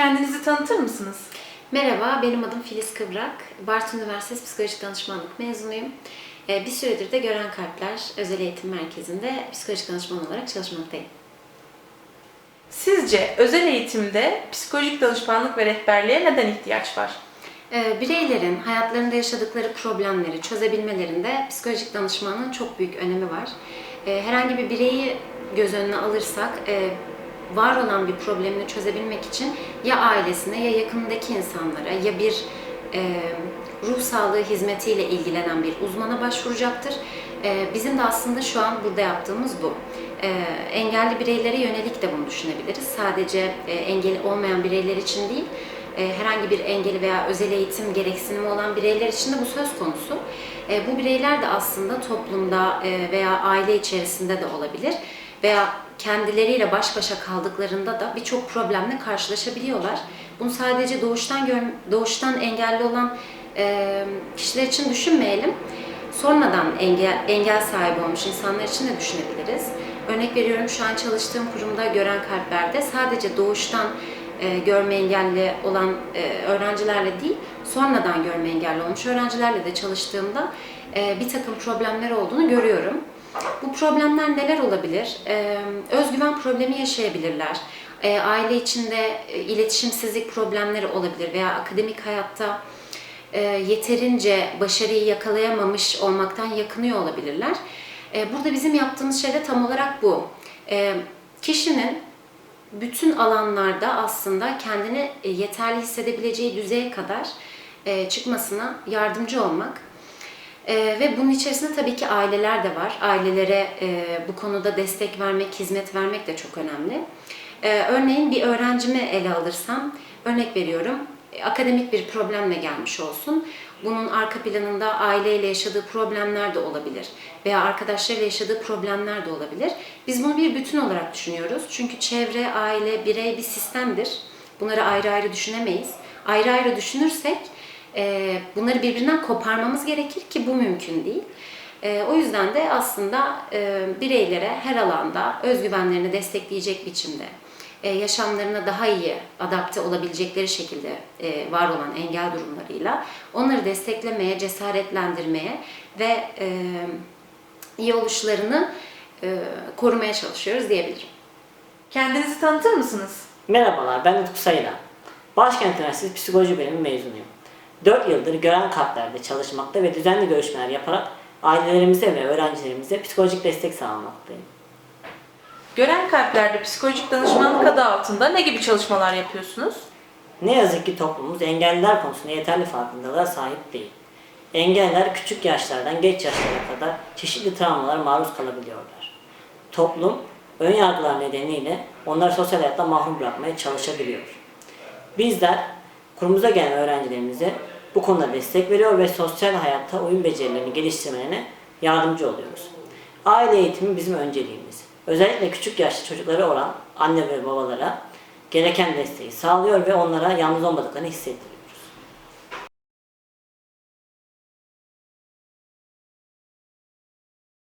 Kendinizi tanıtır mısınız? Merhaba, benim adım Filiz Kıvrak. Bartın Üniversitesi Psikolojik Danışmanlık mezunuyum. Ee, Bir süredir de Gören Kalpler Özel Eğitim Merkezi'nde psikolojik danışman olarak çalışmaktayım. Sizce özel eğitimde psikolojik danışmanlık ve rehberliğe neden ihtiyaç var? Ee, Bireylerin hayatlarında yaşadıkları problemleri çözebilmelerinde psikolojik danışmanlığın çok büyük önemi var. Ee, Herhangi bir bireyi göz önüne alırsak, e, var olan bir problemini çözebilmek için ya ailesine ya yakındaki insanlara ya bir e, ruh sağlığı hizmetiyle ilgilenen bir uzmana başvuracaktır. E, Bizim de aslında şu an burada yaptığımız bu. E, Engelli bireylere yönelik de bunu düşünebiliriz. Sadece e, engeli olmayan bireyler için değil, e, herhangi bir engeli veya özel eğitim gereksinimi olan bireyler için de bu söz konusu. E, Bu bireyler de aslında toplumda e, veya aile içerisinde de olabilir veya kendileriyle baş başa kaldıklarında da birçok problemle karşılaşabiliyorlar. Bunu sadece doğuştan gör- doğuştan engelli olan e, kişiler için düşünmeyelim. Sonradan engel, engel sahibi olmuş insanlar için de düşünebiliriz. Örnek veriyorum şu an çalıştığım kurumda Gören Kalpler'de sadece doğuştan e, görme engelli olan e, öğrencilerle değil, sonradan görme engelli olmuş öğrencilerle de çalıştığımda e, bir takım problemler olduğunu görüyorum. Bu problemler neler olabilir? E, özgüven problemi yaşayabilirler. E, aile içinde e, iletişimsizlik problemleri olabilir veya akademik hayatta e, yeterince başarıyı yakalayamamış olmaktan yakınıyor olabilirler. E, burada bizim yaptığımız şey de tam olarak bu. Kişinin bütün alanlarda aslında kendini e, yeterli hissedebileceği düzeye kadar çıkmasına yardımcı olmak. E, ve bunun içerisinde tabii ki aileler de var. Ailelere e, bu konuda destek vermek, hizmet vermek de çok önemli. E, örneğin bir öğrencimi ele alırsam, örnek veriyorum, akademik bir problemle gelmiş olsun. Bunun arka planında aileyle yaşadığı problemler de olabilir veya arkadaşlarıyla yaşadığı problemler de olabilir. Biz bunu bir bütün olarak düşünüyoruz. Çünkü çevre, aile, birey bir sistemdir. Bunları ayrı ayrı düşünemeyiz. Ayrı ayrı düşünürsek e, bunları birbirinden koparmamız gerekir ki bu mümkün değil. E, O yüzden de aslında e, bireylere her alanda özgüvenlerini destekleyecek biçimde, e, yaşamlarına daha iyi adapte olabilecekleri şekilde e, var olan engel durumlarıyla onları desteklemeye, cesaretlendirmeye ve e, iyi oluşlarını e, korumaya çalışıyoruz diyebilirim. Kendinizi tanıtır mısınız? Merhabalar, ben Utku Sayılan. Başkent Üniversitesi Psikoloji Bölümü mezunuyum. 4 yıldır gören kalplerde çalışmakta ve düzenli görüşmeler yaparak ailelerimize ve öğrencilerimize psikolojik destek sağlamaktayım. Gören Kalpler'de psikolojik danışmanlık adı altında ne gibi çalışmalar yapıyorsunuz? Ne yazık ki toplumumuz engelliler konusunda yeterli farkındalığa sahip değil. Engelliler küçük yaşlardan geç yaşlara kadar çeşitli travmalara maruz kalabiliyorlar. Toplum ön yargılar nedeniyle onları sosyal hayattan mahrum bırakmaya çalışabiliyor. Bizler kurumuza gelen öğrencilerimize bu konuda destek veriyor ve sosyal hayatta oyun becerilerini geliştirmelerine yardımcı oluyoruz. Aile eğitimi bizim önceliğimiz. Özellikle küçük yaşlı çocukları olan anne ve babalara gereken desteği sağlıyor ve onlara yalnız olmadıklarını hissettiriyor.